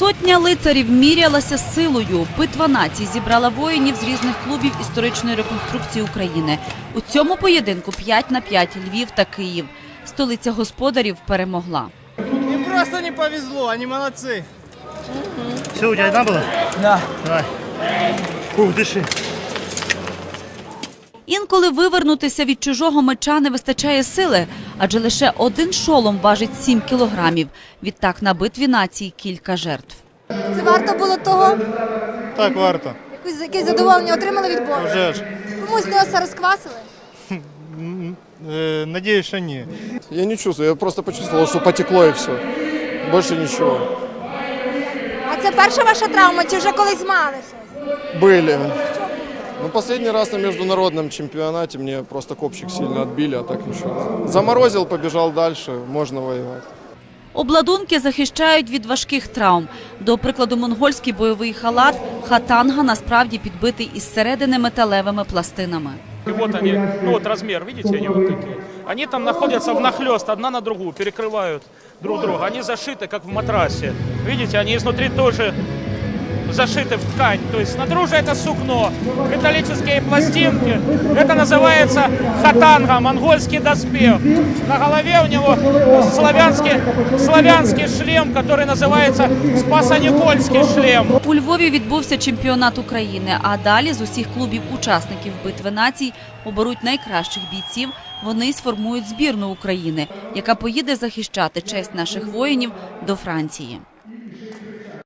Сотня лицарів мірялася силою. Битва націй зібрала воїнів з різних клубів історичної реконструкції України. У цьому поєдинку 5 на 5 Львів та Київ. Столиця господарів перемогла. Им просто не повезло, они молодцы. Все, у тебя одна была? Да. Давай. Фух, дыши. Інколи вивернутися від чужого меча не вистачає сили, адже лише один шолом важить 7 кілограмів. Відтак на битві націй кілька жертв. Це варто було того? Так, варто. Якусь якесь задоволення отримали від бою? Вже ж. Комусь носа розквасили? Е, надіюсь, що ні. Я не чувствую, я просто почувствовал, что потекло и все. Больше ничего. А це перша ваша травма, чи вже колись мали щось? Были. Ну, последний раз на международном чемпионате мне просто копчик сильно отбили, а так ничего. Заморозил, побежал дальше, можно воевать. Обладунки захищають від важких травм. До прикладу, монгольський бойовий халат хатанга насправді підбитий із середини металевими пластинами. И вот они, ну вот размер, видите, они вот такие. Они там находятся внахлёст, одна на другую, перекрывают друг друга. Они зашиты, как в матрасе. Видите, они изнутри тоже зашиты в ткань. То есть снаружи это сукно, металлические пластинки. Это называется хатанга, монгольский доспех. На голове у него славянский, славянский шлем, который называется спасоникольский шлем. У Львові відбувся чемпіонат України, а далі з усіх клубів-учасників битви націй оберуть найкращих бійців. Вони й сформують збірну України, яка поїде захищати честь наших воїнів до Франції.